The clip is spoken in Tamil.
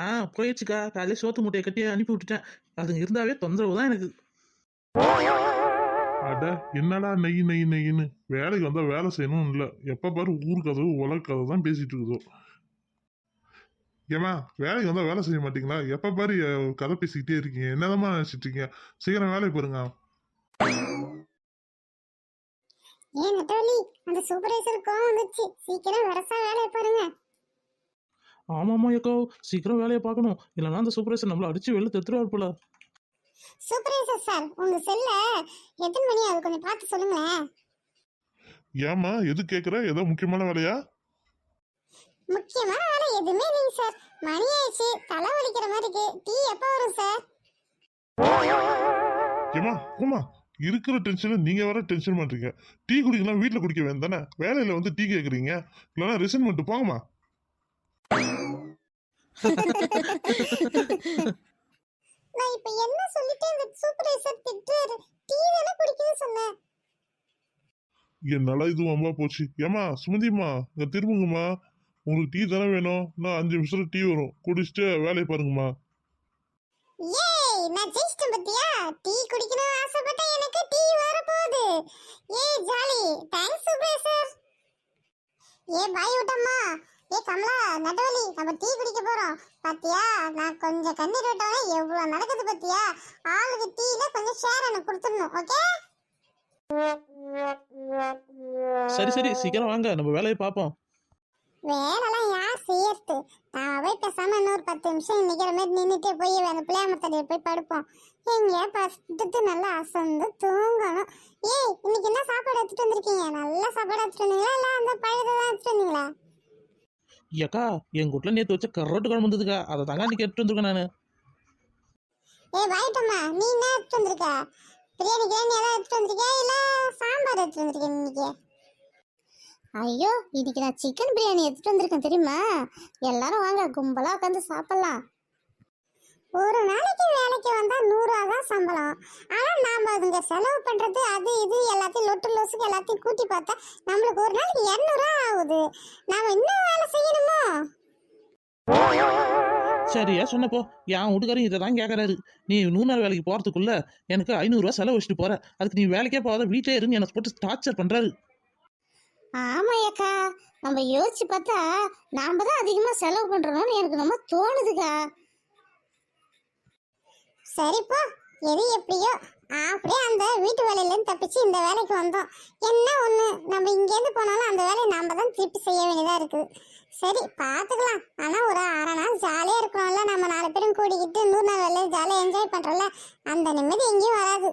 ஆ போயிடுச்சுக்கா. காலையில சோத்து மூட்டையை கட்டி அனுப்பி விட்டுட்டேன். அதுங்க இருந்தாவே தொந்தரவு தான் எனக்கு. அட என்னடா நெய் நெய் நெய்ன்னு. வேலைக்கு வந்தா வேலை செய்யணும் இல்லை. எப்போ பாரு ஊர் கதவு உலக கதை தான் பேசிட்டு இருக்குதோ. ஏமா வேலைக்கு வந்தா வேலை செய்ய மாட்டீங்களா? எப்போ பாரு கதை பேசிக்கிட்டே இருக்கீங்க. என்னதாம்மா நினைச்சிட்டு இருக்கீங்க? சீக்கிரம் வேலைக்கு பாருங்க. ஏன் நட்டவலி அந்த சூப்பர்வைசர் கோவம் வந்துச்சு சீக்கிரம் வரசா வேலையை பாருங்க. ஆமாம்மா ஏக்கோ சீக்கிரம் வேலையை பார்க்கணும். இல்லைன்னா அந்த சூப்பர்வைசர் நம்மள அடிச்சு வெளில தெத்துருவார் போல. சூப்பர்வைசர் சார் உங்க செல்ல எத்தனை மணி அது கொஞ்சம் பார்த்து சொல்லுங்களேன். ஏம்மா எது கேட்குற ஏதோ முக்கியமான வேலையா? முக்கியமான வேலை எதுவுமே இல்லைங்க சார் மணி ஆயிடுச்சு. தலை வலிக்கிற மாதிரி இருக்கு. டீ எப்போ வரும் சார் ஏமா போமா இருக்கிற டென்ஷன்ல நீங்க வர டென்ஷன் பண்றீங்க. டீ குடிக்கலாம் வீட்டில் குடிக்க வேணும் தானே? வேலையில வந்து டீ கேட்குறீங்க இல்லைன்னா ரிசன் பண்ணிட்டு போங்கம்மா. நான் இப்ப என்ன சொல்லிட்டு இந்த சூப்பர்வைசர் திட்டுறாரு? டீ தானே குடிக்கணும்னு சொன்னேன். என்னால இது வம்பா போச்சு. ஏமா சுமதிம்மா இங்க திரும்புங்கம்மா. உங்களுக்கு டீ தானே வேணும்? நான் அஞ்சு நிமிஷத்துல டீ வரும். குடிச்சிட்டு வேலையை பாருங்கம்மா. ஏய் நான் ஜெயிச்சிட்டேன் பத்தியா? டீ குடிக்கணும் ஆசைப்பட்ட எனக்கு டீ வர போகுது ஏய் ஜாலி. Thanks supervisor. ஏ பாய் விட்டம்மா. ஏ கமலா நட்டவலி நம்ம டீ குடிக்க போறோம். பாத்தியா? நான் கொஞ்சம் கண்ணீர் விட்டோன்னே எவ்வளவு நடக்குது பாத்தியா? ஆளுக்கு டீல கொஞ்சம் ஷேர் எனக்கு கொடுத்துடணும் ஓகே சரி சரி சீக்கிரம் வாங்க நம்ம வேலையை பார்ப்போம். வேலைலாம் யார் செய்யறது? நான் போய் பேசாம இன்னொரு பத்து நிமிஷம் நிக்கிற மாதிரி நின்றுட்டே போய் அந்த பிள்ளையாமத்தடியை போய் படுப்போம். எங்கேயா படுத்துட்டு நல்லா அசந்து தூங்கணும். ஏய் இன்னைக்கு என்ன சாப்பாடு எடுத்துட்டு வந்திருக்கீங்க? நல்ல சாப்பாடு எடுத்துட்டு வந்தீங்களா? இல்ல அந்த பழையதை தான் எடுத்துட்டு வந்தீங்களா? ஏக்கா எங்கள் வீட்டில் நேற்று வச்ச கரோட்டு குழம்பு வந்ததுக்கா. அதை தாங்க அன்றைக்கி எடுத்து வந்திருக்கேன் நான். ஏ வாயிட்டம்மா. நீ என்ன எடுத்து வந்திருக்க? பிரியாணி கிரியாணி ஏதாவது எடுத்து வந்திருக்கியா? இல்லை சாம்பார் எடுத்து வந்திருக்கேன் இன்னைக்கு? ஐயோ இன்னைக்கு நான் சிக்கன் பிரியாணி எடுத்துட்டு வந்திருக்கேன் தெரியுமா? எல்லாரும் வாங்க கும்பலாக உட்காந்து சாப்பிட்லாம். ஒரு நாளைக்கு வேலைக்கு வந்தா நூறுரூவா தான் சம்பளம். ஆனா நாம அதுங்க செலவு பண்றது அது இது எல்லாத்தையும் லொட்டு லொசுக்கு எல்லாத்தையும் கூட்டி பார்த்தா நம்மளுக்கு ஒரு நாளைக்கு இரநூறுவா ஆகுது. நாம இன்னும் வேலை செய்யணுமோ? சரியா சொன்னப்போ என் வீட்டுக்காரன் இதை தான் கேட்குறாரு நீ நூறு நாள் வேலைக்கு போகிறதுக்குள்ள எனக்கு ஐநூறுரூவா செலவு வச்சுட்டு போற. அதுக்கு நீ வேலைக்கே போகாத வீட்டிலே இருந்து எனக்கு போட்டு டார்ச்சர் பண்ணுறாரு ஆமா அக்கா நம்ம யோசிச்சு பார்த்தா நாம தான் அதிகமா செலவு பண்றோம்னு எனக்கு நம்ம தோணுதுக்கா. சரிப்பா எது எப்படியோ. அப்படியே அந்த வீட்டு வேலையிலேருந்து தப்பிச்சு இந்த வேலைக்கு வந்தோம். என்ன ஒன்று நம்ம இங்கேருந்து போனாலும் அந்த வேலையை நாம் தான் திருப்பி செய்ய வேண்டியதாக இருக்குது சரி பார்த்துக்கலாம். ஆனால் ஒரு அரை நாள் ஜாலியாக இருக்கணும்ல. நம்ம நாலு பேரும் கூடிக்கிட்டு நூறு நாள் வேலையை ஜாலியாக என்ஜாய் பண்ணுறோம்ல அந்த நிம்மதி எங்கேயும் வராது.